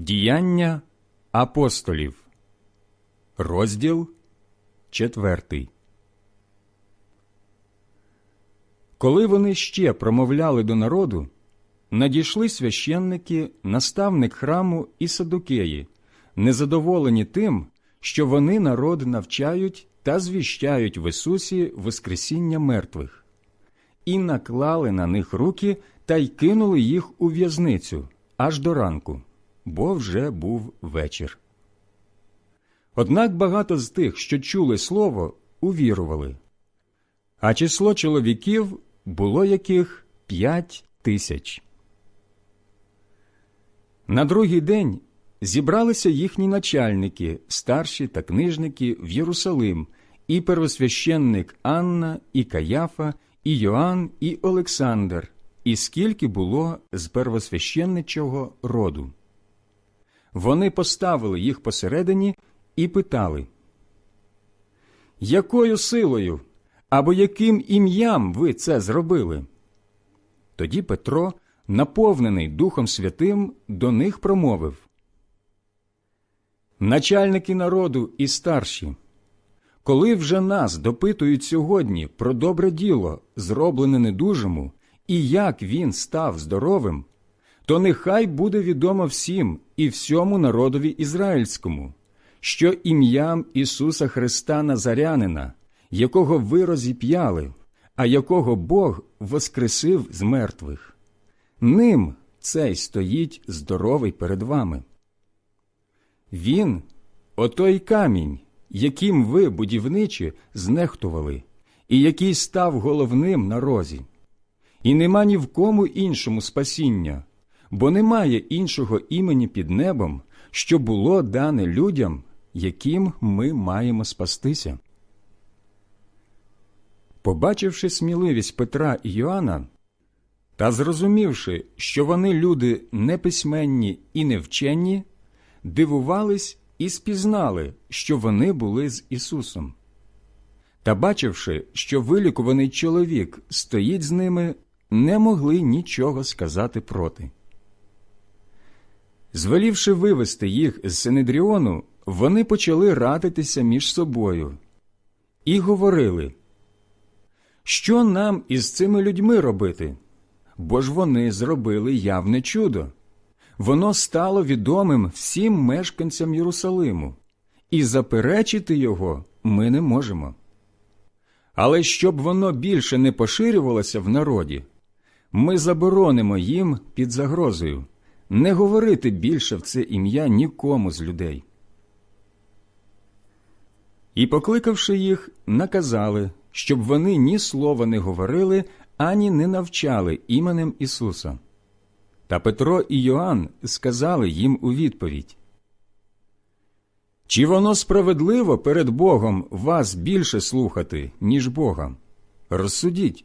Діяння апостолів, розділ четвертий. Коли вони ще промовляли до народу, надійшли священники, наставник храму і садукеї, незадоволені тим, що вони народ навчають та звіщають в Ісусі Воскресіння мертвих, і наклали на них руки та й кинули їх у в'язницю аж до ранку, бо вже був вечір. Однак багато з тих, що чули слово, увірували, а число чоловіків було яких п'ять тисяч. На другий день зібралися їхні начальники, старші та книжники в Єрусалим, і первосвященник Анна, і Каяфа, і Йоанн, і Олександр, і скільки було з первосвященничого роду. Вони поставили їх посередині і питали, якою силою або яким ім'ям ви це зробили? Тоді Петро, наповнений Духом Святим, до них промовив Начальники народу і старші, коли вже нас допитують сьогодні про добре діло, зроблене недужому, і як він став здоровим, то нехай буде відомо всім і всьому народові ізраїльському, що ім'ям Ісуса Христа Назарянина, якого ви розіп'яли, а якого Бог воскресив з мертвих, ним цей стоїть здоровий перед вами. Він отой камінь, яким ви, будівничі, знехтували, і який став головним на розі. І нема ні в кому іншому спасіння, бо немає іншого імені під небом, що було дане людям, яким ми маємо спастися. Побачивши сміливість Петра і Йоанна, та зрозумівши, що вони люди неписьменні і невченні, дивувались і спізнали, що вони були з Ісусом. Та, бачивши, що вилікуваний чоловік стоїть з ними, не могли нічого сказати проти. Звелівши вивести їх з Синедріону, вони почали радитися між собою і говорили, що нам із цими людьми робити? Бо ж вони зробили явне чудо. Воно стало відомим всім мешканцям Єрусалиму, і заперечити його ми не можемо. Але щоб воно більше не поширювалося в народі, ми заборонимо їм під загрозою не говорити більше в це ім'я нікому з людей. І, покликавши їх, наказали, щоб вони ні слова не говорили, ані не навчали іменем Ісуса. Та Петро і Йоанн сказали їм у відповідь Чи воно справедливо перед Богом вас більше слухати, ніж Бога? Розсудіть.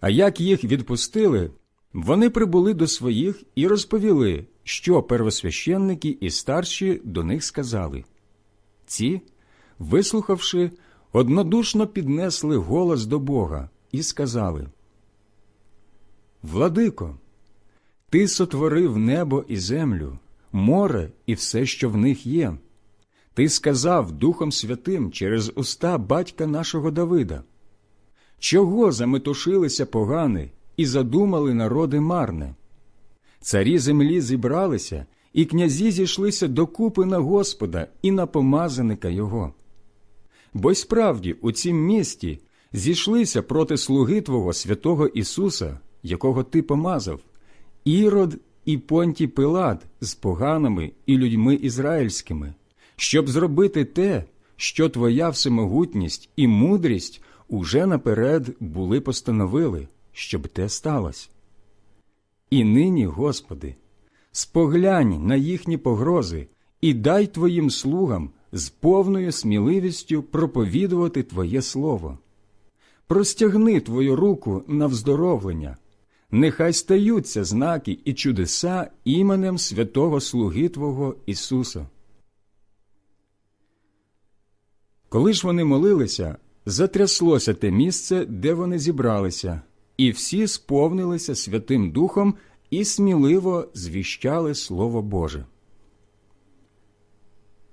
А як їх відпустили, вони прибули до своїх і розповіли, що первосвященники і старші до них сказали. Ці, вислухавши, однодушно піднесли голос до Бога і сказали Владико, ти сотворив небо і землю, море і все, що в них є. Ти сказав Духом Святим через уста батька нашого Давида. Чого заметушилися погани і задумали народи марне? Царі землі зібралися, і князі зійшлися докупи на Господа і на помазаника Його. Бо й справді у цім місті зійшлися проти слуги Твого святого Ісуса, якого Ти помазав, Ірод і Понтій Пилат з поганими і людьми ізраїльськими, щоб зробити те, що Твоя всемогутність і мудрість уже наперед були постановили, щоб те сталося. І нині, Господи, споглянь на їхні погрози і дай твоїм слугам з повною сміливістю проповідувати Твоє Слово. Простягни Твою руку на вздоровлення, нехай стаються знаки і чудеса іменем святого Слуги Твого Ісуса. Коли ж вони молилися, затряслося те місце, де вони зібралися, і всі сповнилися Святим Духом і сміливо звіщали Слово Боже.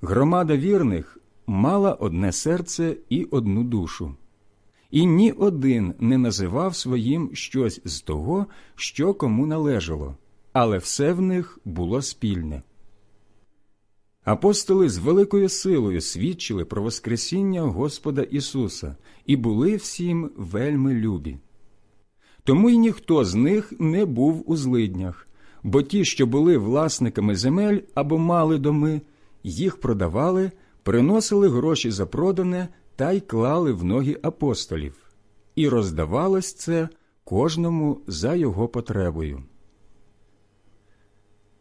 Громада вірних мала одне серце і одну душу, і ні один не називав своїм щось з того, що кому належало, але все в них було спільне. Апостоли з великою силою свідчили про Воскресіння Господа Ісуса і були всім вельми любі. Тому й ніхто з них не був у злиднях, бо ті, що були власниками земель або мали доми, їх продавали, приносили гроші за продане та й клали в ноги апостолів, і роздавалось це кожному за його потребою.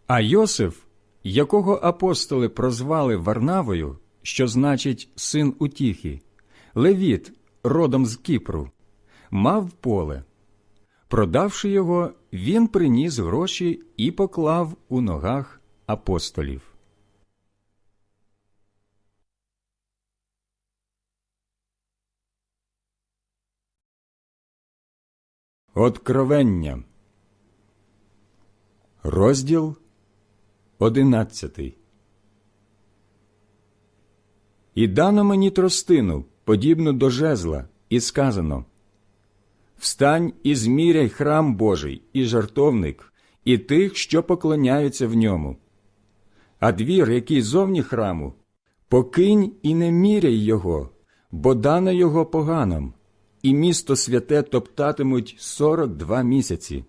А Йосиф, якого апостоли прозвали Варнавою, що значить син утіхи, Левіт, родом з Кіпру, мав поле. Продавши його, він приніс гроші і поклав у ногах апостолів. Откровення. Розділ одинадцятий. І дано мені тростину, подібну до жезла, і сказано Встань і зміряй храм Божий, і жартовник, і тих, що поклоняються в ньому. А двір, який зовні храму, покинь і не міряй його, бо дано його поганам, і місто святе топтатимуть сорок два місяці.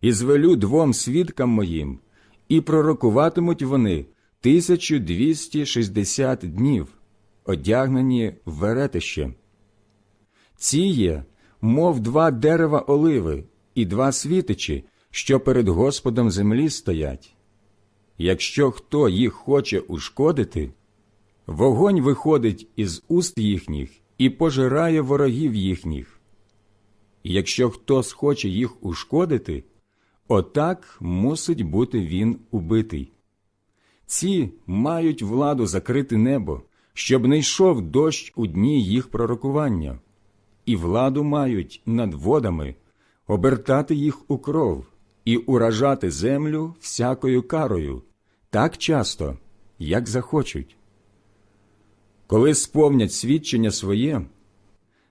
І звелю двом свідкам моїм, і пророкуватимуть вони тисячу двісті шістдесят днів, одягнені в веретище. Ці є, мов два дерева оливи і два світичі, що перед Господом землі стоять. Якщо хто їх хоче ушкодити, вогонь виходить із уст їхніх і пожирає ворогів їхніх. Якщо хто схоче їх ушкодити, отак мусить бути він убитий. Ці мають владу закрити небо, щоб не йшов дощ у дні їх пророкування, і владу мають над водами обертати їх у кров і уражати землю всякою карою так часто, як захочуть. Коли сповнять свідчення своє,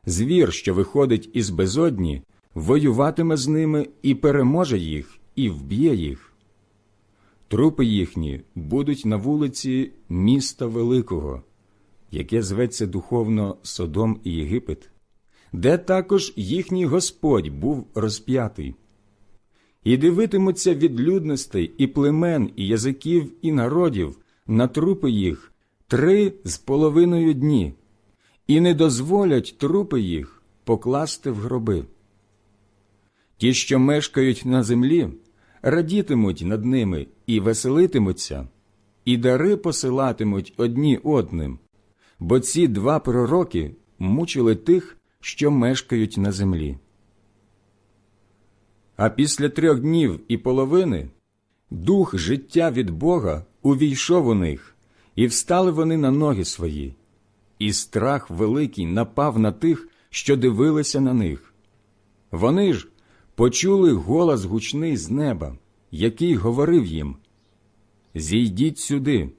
звір, що виходить із безодні, воюватиме з ними і переможе їх, і вб'є їх. Трупи їхні будуть на вулиці міста Великого, яке зветься духовно Содом і Єгипет, де також їхній Господь був розп'ятий. І дивитимуться від людностей і племен, і язиків, і народів на трупи їх три з половиною дні, і не дозволять трупи їх покласти в гроби. Ті, що мешкають на землі, радітимуть над ними і веселитимуться, і дари посилатимуть одні одним, бо ці два пророки мучили тих, що мешкають на землі. А після трьох днів і половини дух життя від Бога увійшов у них, і встали вони на ноги свої, і страх великий напав на тих, що дивилися на них. Вони ж почули голос гучний з неба, який говорив їм Зійдіть сюди.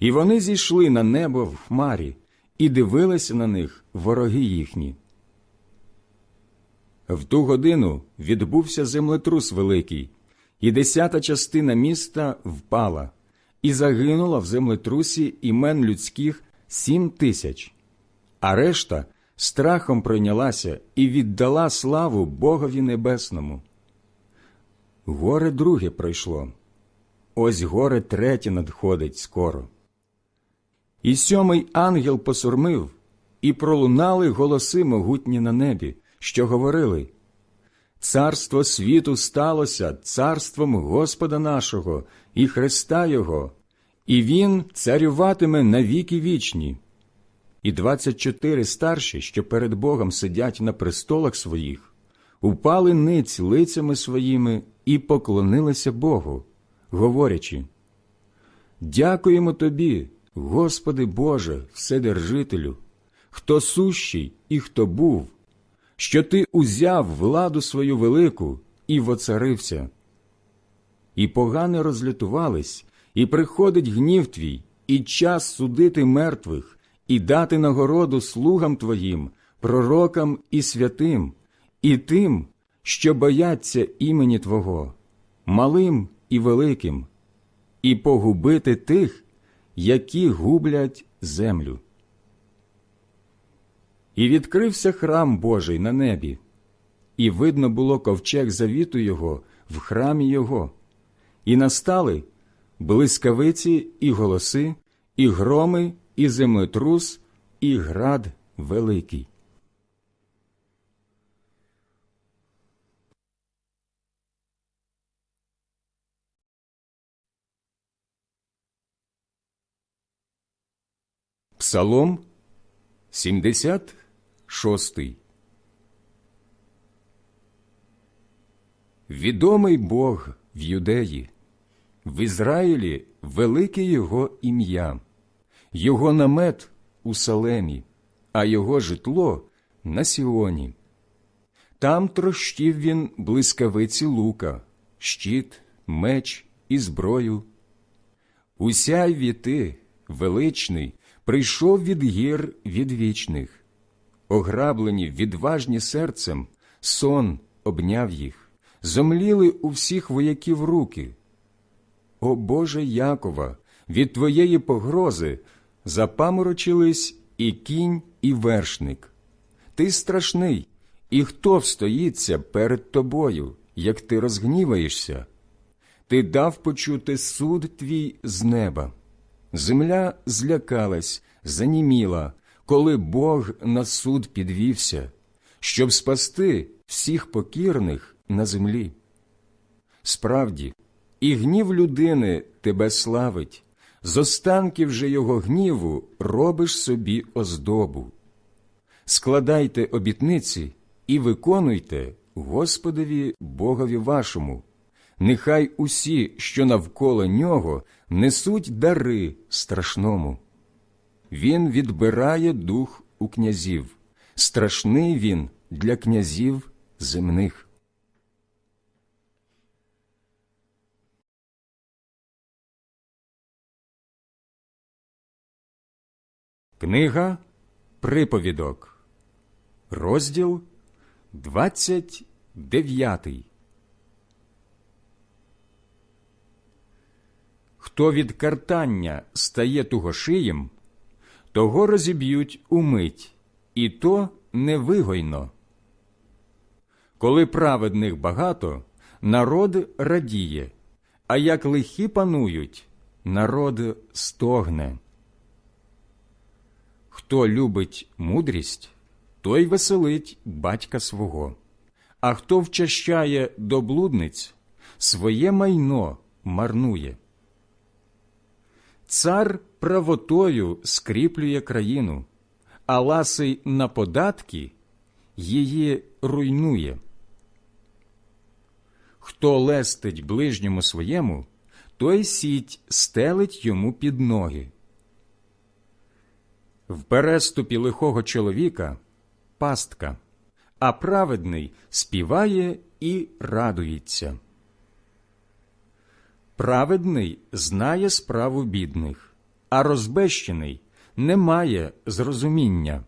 І вони зійшли на небо в хмарі і дивилися на них вороги їхні. В ту годину відбувся землетрус великий, і десята частина міста впала, і загинула в землетрусі імен людських сім тисяч, а решта страхом пройнялася і віддала славу Богові Небесному. Горе друге пройшло, ось горе третє надходить скоро. І сьомий ангел посурмив, і пролунали голоси могутні на небі, що говорили Царство світу сталося царством Господа нашого і Христа Його, і Він царюватиме на віки вічні. І двадцять чотири старші, що перед Богом сидять на престолах своїх, упали ниць лицями своїми і поклонилися Богу, говорячи Дякуємо Тобі, Господи Боже, Вседержителю, хто сущий і хто був, що Ти узяв владу свою велику і воцарився. І погане розлютувались, і приходить гнів твій, і час судити мертвих, і дати нагороду слугам Твоїм, пророкам і святим, і тим, що бояться імені Твого, малим і великим, і погубити тих, які гублять землю. І відкрився храм Божий на небі, і видно було ковчег завіту його в храмі його, і настали блискавиці і голоси, і громи, і землетрус, і град великий. Псалом 76 Відомий Бог в Юдеї, в Ізраїлі велике Його ім'я, Його намет у Салемі, а Його житло на Сіоні. Там трощив він блискавиці лука, щит, меч і зброю. Усяй віти, величний, прийшов від гір відвічних. Ограблені, відважні серцем, сон обняв їх, зомліли у всіх вояків руки. О Боже Якова, від твоєї погрози запаморочились і кінь, і вершник. Ти страшний, і хто встоїться перед тобою, як ти розгніваєшся? Ти дав почути суд твій з неба. Земля злякалась, заніміла, коли Бог на суд підвівся, щоб спасти всіх покірних на землі. Справді, і гнів людини тебе славить, з останків же його гніву робиш собі оздобу. Складайте обітниці і виконуйте Господові Богові вашому. Нехай усі, що навколо нього, несуть дари страшному. Він відбирає дух у князів, страшний він для князів земних. Книга Приповідок, розділ 29 Хто від картання стає тугошиєм, того розіб'ють умить, і то невигойно. Коли праведних багато, народ радіє, а як лихі панують, народ стогне. Хто любить мудрість, той веселить батька свого, а хто вчащає до блудниць, своє майно марнує. Цар правотою скріплює країну, а ласий на податки її руйнує. Хто лестить ближньому своєму, той сіть стелить йому під ноги. В переступі лихого чоловіка пастка, а праведний співає і радується. Праведний знає справу бідних, а розбещений не має зрозуміння.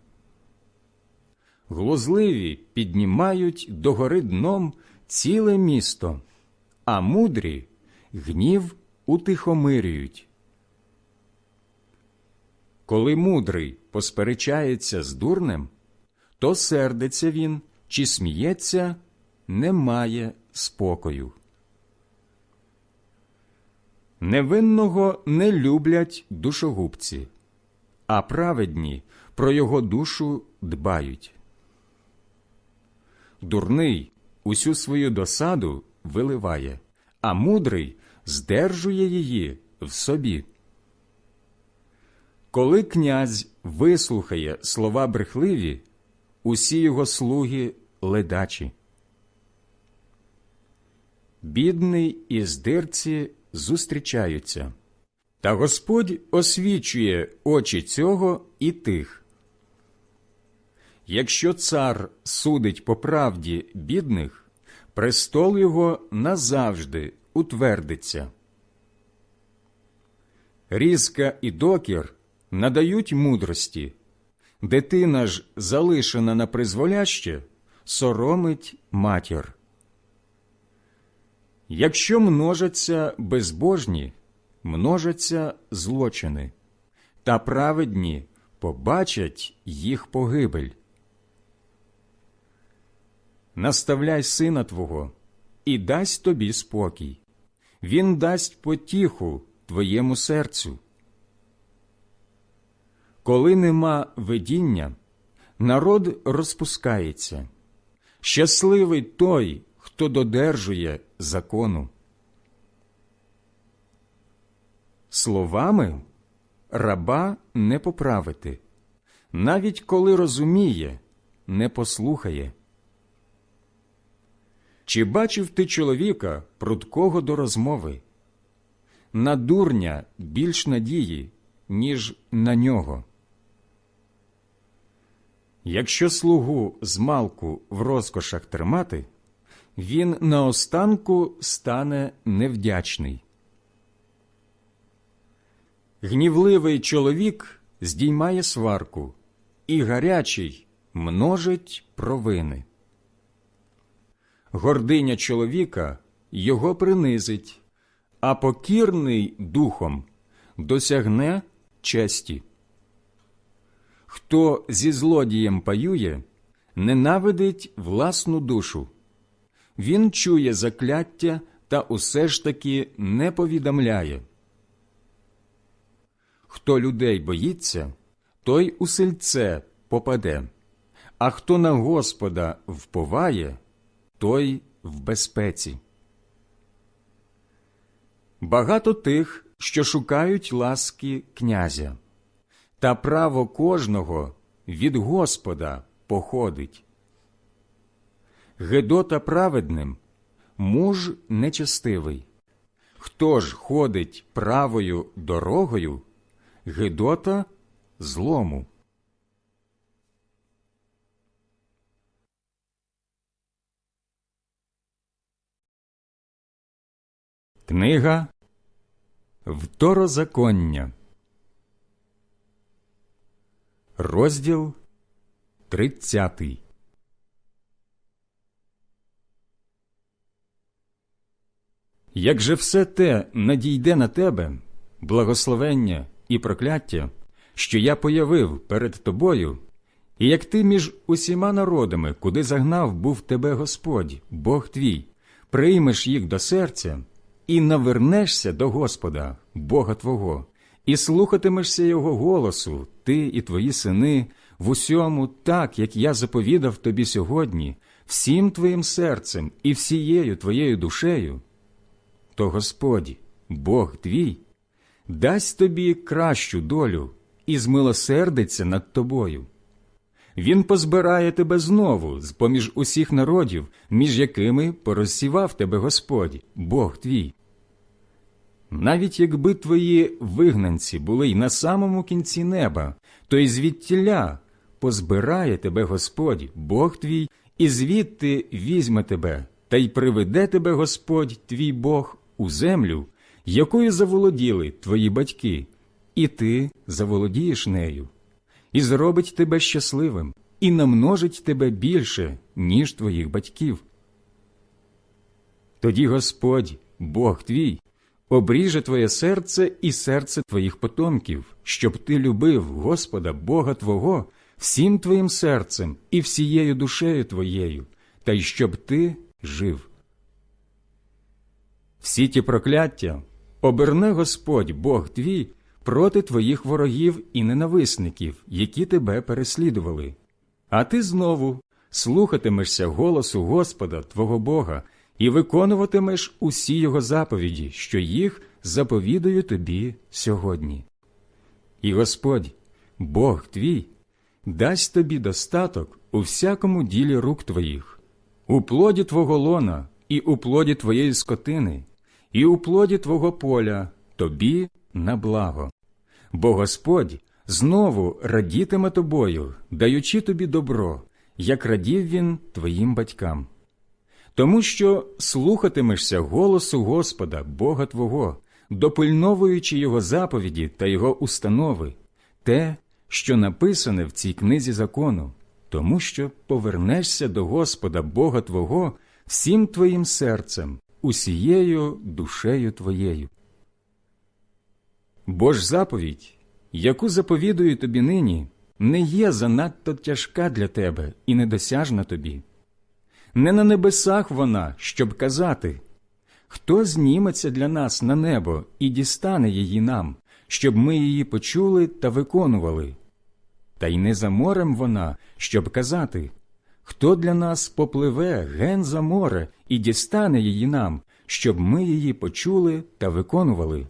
Глузливі піднімають догори дном ціле місто, а мудрі гнів утихомирюють. Коли мудрий посперечається з дурнем, то сердиться він чи сміється, не має спокою. Невинного не люблять душогубці, а праведні про його душу дбають. Дурний усю свою досаду виливає, а мудрий здержує її в собі. Коли князь вислухає слова брехливі, усі його слуги ледачі. Бідний і здирці зустрічаються, та Господь освічує очі цього і тих. Якщо цар судить по правді бідних, престол його назавжди утвердиться. Різка і докір надають мудрості, дитина ж, залишена на призволяще, соромить матір. Якщо множаться безбожні, множаться злочини, та праведні побачать їх погибель. Наставляй сина твого і дасть тобі спокій, він дасть потіху твоєму серцю. Коли нема видіння, народ розпускається. Щасливий той, хто додержує закону. Словами раба не поправити, навіть коли розуміє, не послухає. Чи бачив ти чоловіка, прудкого до розмови? На дурня більш надії, ніж на нього. Якщо слугу з малку в розкошах тримати, він наостанку стане невдячний. Гнівливий чоловік здіймає сварку, і гарячий множить провини. Гординя чоловіка його принизить, а покірний духом досягне честі. Хто зі злодієм паює, ненавидить власну душу. Він чує закляття та усе ж таки не повідомляє. Хто людей боїться, той у сельце попаде, а хто на Господа вповає, той в безпеці. Багато тих, що шукають ласки князя, та право кожного від Господа походить. Гедота праведним, муж нечестивий. Хто ж ходить правою дорогою, Гедота злому. Книга Второзаконня, розділ тридцятий. Як же все те надійде на тебе, благословення і прокляття, що я появив перед тобою, і як ти між усіма народами, куди загнав був тебе Господь, Бог твій, приймеш їх до серця і навернешся до Господа, Бога Твого, і слухатимешся Його голосу, ти і твої сини, в усьому, так, як я заповідав тобі сьогодні, всім твоїм серцем і всією твоєю душею, то Господь, Бог твій, дасть тобі кращу долю і змилосердиться над тобою. Він позбирає тебе знову з поміж усіх народів, між якими порозсівав тебе Господь, Бог твій. Навіть якби твої вигнанці були й на самому кінці неба, то й звідтіля позбирає тебе Господь, Бог твій, і звідти візьме тебе, та й приведе тебе Господь, твій Бог, у землю, якою заволоділи твої батьки, і ти заволодієш нею, і зробить тебе щасливим, і намножить тебе більше, ніж твоїх батьків. Тоді Господь, Бог твій, обріже твоє серце і серце твоїх потомків, щоб ти любив Господа Бога Твого всім твоїм серцем і всією душею твоєю, та й щоб ти жив. Всі ті прокляття оберне Господь Бог твій проти твоїх ворогів і ненависників, які тебе переслідували. А ти знову слухатимешся голосу Господа Твого Бога і виконуватимеш усі Його заповіді, що їх заповідаю тобі сьогодні. І Господь, Бог твій, дасть тобі достаток у всякому ділі рук твоїх, у плоді твого лона і у плоді твоєї скотини, і у плоді твого поля тобі на благо. Бо Господь знову радітиме тобою, даючи тобі добро, як радів він твоїм батькам. Тому що слухатимешся голосу Господа, Бога Твого, допильновуючи Його заповіді та Його установи, те, що написане в цій книзі закону, тому що повернешся до Господа Бога Твого всім твоїм серцем, усією душею твоєю. Бо ж заповідь, яку заповідую тобі нині, не є занадто тяжка для тебе і недосяжна тобі. Не на небесах вона, щоб казати хто зніметься для нас на небо і дістане її нам, щоб ми її почули та виконували. Та й не за морем вона, щоб казати хто для нас попливе ген за море і дістане її нам, щоб ми її почули та виконували.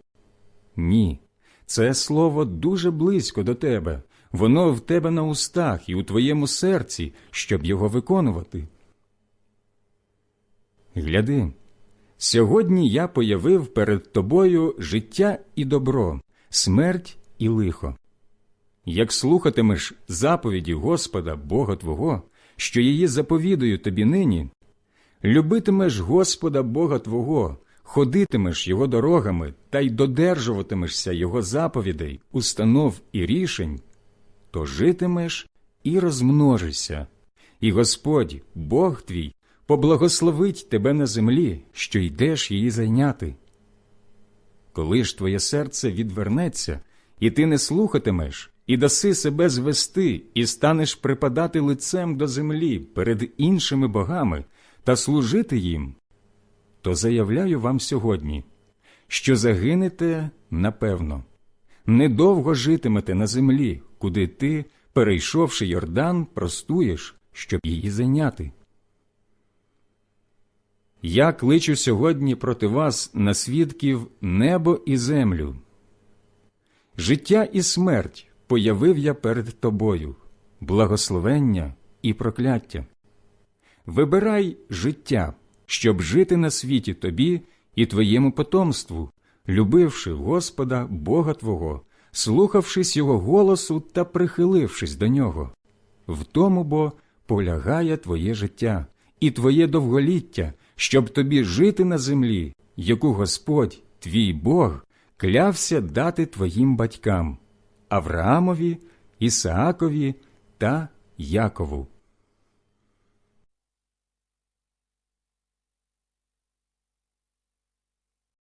Ні, це слово дуже близько до тебе, воно в тебе на устах і у твоєму серці, щоб його виконувати. Гляди, сьогодні я появив перед тобою життя і добро, смерть і лихо. Як слухатимеш заповіді Господа, Бога Твого, що її заповідую тобі нині, любитимеш Господа Бога Твого, ходитимеш Його дорогами та й додержуватимешся Його заповідей, установ і рішень, то житимеш і розмножишся, і Господь, Бог твій, поблагословить тебе на землі, що йдеш її зайняти. Коли ж твоє серце відвернеться, і ти не слухатимеш, і даси себе звести, і станеш припадати лицем до землі перед іншими богами та служити їм, то заявляю вам сьогодні, що загинете напевно, недовго житимете на землі, куди ти, перейшовши Йордан, простуєш, щоб її зайняти. Я кличу сьогодні проти вас на свідків небо і землю. Життя і смерть появив я перед тобою, благословення і прокляття. Вибирай життя, щоб жити на світі тобі і твоєму потомству, любивши Господа Бога Твого, слухавшись Його голосу та прихилившись до нього. В тому бо полягає твоє життя і твоє довголіття, щоб тобі жити на землі, яку Господь, твій Бог, клявся дати твоїм батькам Авраамові, Ісаакові та Якову.